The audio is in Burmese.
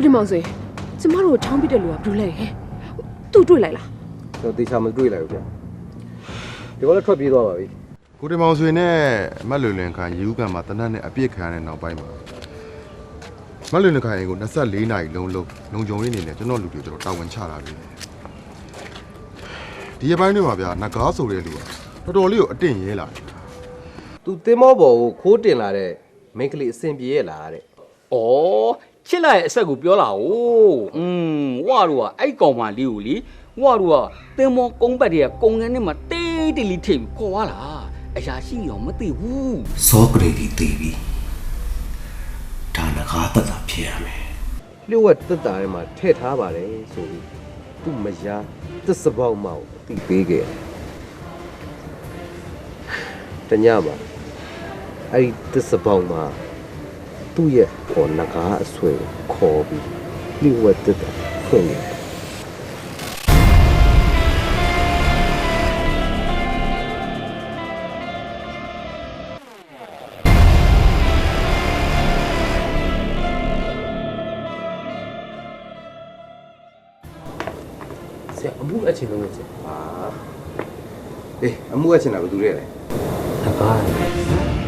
ကိုတင်မောင်ဆွေကျမတို့ကိုချောင်းပစ်တဲ့လူကဘယ်လိုလဲဟဲ့သူ့တွေ့လိုက်လားကျွန်တော်တေချာမတွေ့လိုက်ဘူးဗျဒီကောလည်းထွက်ပြေးသွားပါပြီကိုတင်မောင်ဆွေနဲ့မတ်လွင်လွင်ခိုင်ရေဦးကံမှာတနတ်နဲ့အပြစ်ခံရတဲ့နောက်ပိုင်းမှာမတ်လွင်လွင်ခိုင်ကို24နာရီလုံးလုံးလုံခြုံရေးအနေနဲ့ကျွန်တော်လူတွေကျွန်တော်တာဝန်ချလာပြီဒီအပိုင်းတွေမှာဗျာနဂါးဆိုတဲ့လူကတော်တော်လေးကိုအတင့်ရဲလာတယ်သူတင်မောပေါ်ကိုခိုးတင်လာတဲ့မိန်းကလေးအဆင်ပြေရဲ့လားတဲ့။ဩ ချစ်လိုက်ရဲ့အဆက်ကိုပြောလာ哦။อืมဝါတို့ကအဲ့ကောင်မလေးကိုလေဝါတို့ကတင်မောကုန်းပတ်တွေကကုန်းငန်းနဲ့မှတေးတေးလေးထိပ်ပြီးခေါ်သွားလာ။အရာရှိအောင်မသိဘူး စောကရေဒီတည်ပြီဒါနဂါတတာဖြစ်ရမယ် လျှို့ဝှက်တက်တာထဲမှာထည့်ထားပါတယ်ဆိုပြီးသူ့မယားသစ္စပေါက်မောက်အတိပေးခဲ့တယ်တညမှာအဲ့ဒီသစ္စပေါက်မှာ သူ့ရဲ့ပေါ်နဂါအဆွဲကိုခေါ်ပြီးလျှို့ဝှက်တက်တာဖွင့်တယ်ဆရာအမှုအချင်းလုံးလို့ဆရာဟာအေးအမှုအချင်းတာဘယ်သူရဲလဲတကားမင်း